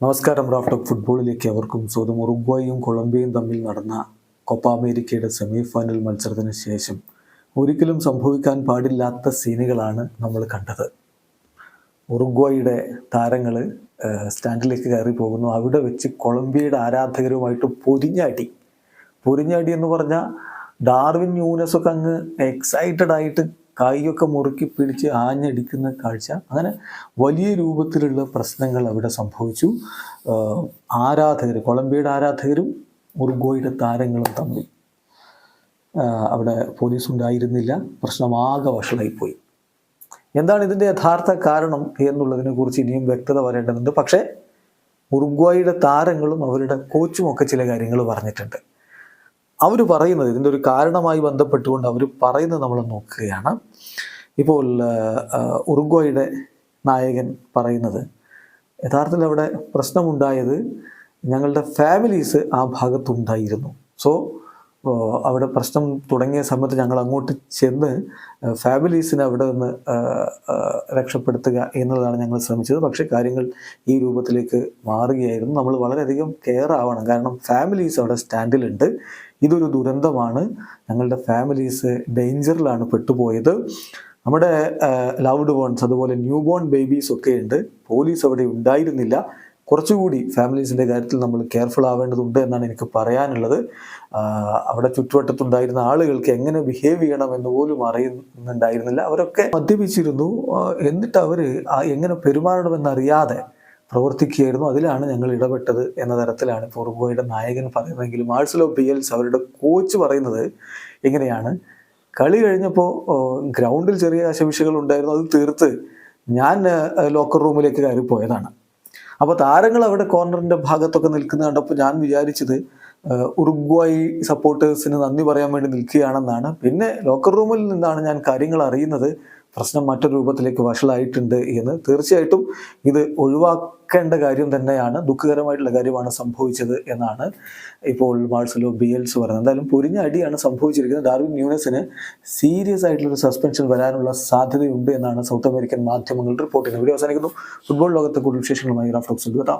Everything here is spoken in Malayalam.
നമസ്കാരം റാഫ്റ്റോക്ക് ഫുട്ബോളിലേക്ക് അവർക്കും സ്വന്തം ഉറുഗ്വായും കൊളംബിയയും തമ്മിൽ നടന്ന കൊപ്പ അമേരിക്കയുടെ സെമി ഫൈനൽ മത്സരത്തിന് ശേഷം ഒരിക്കലും സംഭവിക്കാൻ പാടില്ലാത്ത സീനുകളാണ് നമ്മൾ കണ്ടത്. ഉറുഗ്വായിയുടെ താരങ്ങൾ സ്റ്റാൻഡിലേക്ക് കയറി പോകുന്നു. അവിടെ വെച്ച് കൊളംബിയയുടെ ആരാധകരുമായിട്ട് പൊരിഞ്ഞാടി. പൊരിഞ്ഞാടി എന്ന് പറഞ്ഞാൽ ഡാർവിൻ ന്യൂനസ് ഒക്കെ അങ്ങ് എക്സൈറ്റഡ് ആയിട്ട് കൈയൊക്കെ മുറുക്കി പിടിച്ച് ആഞ്ഞടിക്കുന്ന കാഴ്ച. അങ്ങനെ വലിയ രൂപത്തിലുള്ള പ്രശ്നങ്ങൾ അവിടെ സംഭവിച്ചു. ആരാധകർ കൊളംബിയയുടെ ആരാധകരും ഉറുഗ്വയുടെ താരങ്ങളും തമ്മിൽ അവിടെ പോലീസ് ഉണ്ടായിരുന്നില്ല പ്രശ്നമാകെ വഷളായിപ്പോയി. എന്താണ് ഇതിന്റെ യഥാർത്ഥ കാരണം എന്നുള്ളതിനെ കുറിച്ച് ഇനിയും വ്യക്തത വരേണ്ടതുണ്ട്. പക്ഷേ ഉറുഗ്വായിയുടെ താരങ്ങളും അവരുടെ കോച്ചും ഒക്കെ ചില കാര്യങ്ങൾ പറഞ്ഞിട്ടുണ്ട്. അവർ പറയുന്നത് ഇതിന്റെ ഒരു കാരണമായി ബന്ധപ്പെട്ടുകൊണ്ട് അവർ പറയുന്നത് നമ്മൾ നോക്കുകയാണ്. ഇപ്പോൾ ഉറുഗ്വായുടെ നായകൻ പറയുന്നത് യഥാർത്ഥത്തിൽ അവിടെ പ്രശ്നമുണ്ടായത് ഞങ്ങളുടെ ഫാമിലീസ് ആ ഭാഗത്തുണ്ടായിരുന്നു. സോ അവിടെ പ്രശ്നം തുടങ്ങിയ സമയത്ത് ഞങ്ങൾ അങ്ങോട്ട് ചെന്ന് ഫാമിലീസിനെ അവിടെ നിന്ന് രക്ഷപ്പെടുത്തുക എന്നുള്ളതാണ് ഞങ്ങൾ ശ്രമിച്ചത്. പക്ഷേ കാര്യങ്ങൾ ഈ രൂപത്തിലേക്ക് മാറുകയായിരുന്നു. നമ്മൾ വളരെയധികം കെയർ ആവണം. കാരണം ഫാമിലീസ് അവിടെ സ്റ്റാൻഡിലുണ്ട്. ഇതൊരു ദുരന്തമാണ്. ഞങ്ങളുടെ ഫാമിലീസ് ഡേഞ്ചറിലാണ് പെട്ടുപോയത്. നമ്മുടെ ലൗഡ് വൺസ് അതുപോലെ ന്യൂ ബോൺ ബേബീസ് ഒക്കെ ഉണ്ട്. പോലീസ് അവിടെ ഉണ്ടായിരുന്നില്ല. കുറച്ചുകൂടി ഫാമിലീസിന്റെ കാര്യത്തിൽ നമ്മൾ കെയർഫുൾ ആവേണ്ടതുണ്ട് എന്നാണ് എനിക്ക് പറയാനുള്ളത്. അവിടെ ചുറ്റുവട്ടത്തുണ്ടായിരുന്ന ആളുകൾക്ക് എങ്ങനെ ബിഹേവ് ചെയ്യണം എന്ന് പോലും അറിയുന്നുണ്ടായിരുന്നില്ല. അവരൊക്കെ മദ്യപിച്ചിരുന്നു. എന്നിട്ട് അവർ എങ്ങനെ പെരുമാറണമെന്നറിയാതെ പ്രവർത്തിക്കുകയായിരുന്നു. അതിലാണ് ഞങ്ങൾ ഇടപെട്ടത് എന്ന തരത്തിലാണ് ഫോർഗോയുടെ നായകൻ പറയുന്നതെങ്കിലും മാഴ്സലോ ബിയൽസ് അവരുടെ കോച്ച് പറയുന്നത് എങ്ങനെയാണ് കളി കഴിഞ്ഞപ്പോൾ ഗ്രൗണ്ടിൽ ചെറിയ അശവിഷകൾ ഉണ്ടായിരുന്നു. അത് തീർത്ത് ഞാൻ ലോക്കർ റൂമിലേക്ക് കയറി പോയതാണ് അപ്പോൾ താരങ്ങൾ അവിടെ കോർണറിന്റെ ഭാഗത്തൊക്കെ നിൽക്കുന്ന കണ്ടപ്പോൾ ഞാൻ വിചാരിച്ചത് ഉറുഗ്വായി സപ്പോർട്ടേഴ്സിന് നന്ദി പറയാൻ വേണ്ടി നിൽക്കുകയാണെന്നാണ്. പിന്നെ ലോക്കർ റൂമിൽ നിന്നാണ് ഞാൻ കാര്യങ്ങൾ അറിയുന്നത്. പ്രശ്നം മറ്റൊരു രൂപത്തിലേക്ക് വഷളായിട്ടുണ്ട് എന്ന് തീർച്ചയായിട്ടും ഇത് ഒഴിവാക്കേണ്ട കാര്യം തന്നെയാണ് ദുഃഖകരമായിട്ടുള്ള കാര്യമാണ് സംഭവിച്ചത് എന്നാണ് ഇപ്പോൾ മാർസലോ ബിയൽസ് പറയുന്നത്. എന്തായാലും പൊരിഞ്ഞ അടിയാണ് സംഭവിച്ചിരിക്കുന്നത്. ഡാർവിൻ ന്യൂനസിന് സീരിയസ് ആയിട്ടുള്ള ഒരു സസ്പെൻഷൻ വരാനുള്ള സാധ്യതയുണ്ട് എന്നാണ് സൗത്ത് അമേരിക്കൻ മാധ്യമങ്ങൾ റിപ്പോർട്ട് ചെയ്യുന്നത്. വീഡിയോ അവസാനിക്കുന്നു. ഫുട്ബോൾ ലോകത്തെ കൂടുതൽ വിശേഷങ്ങളുമായി റഫ്ലോക്സ് കേട്ടോ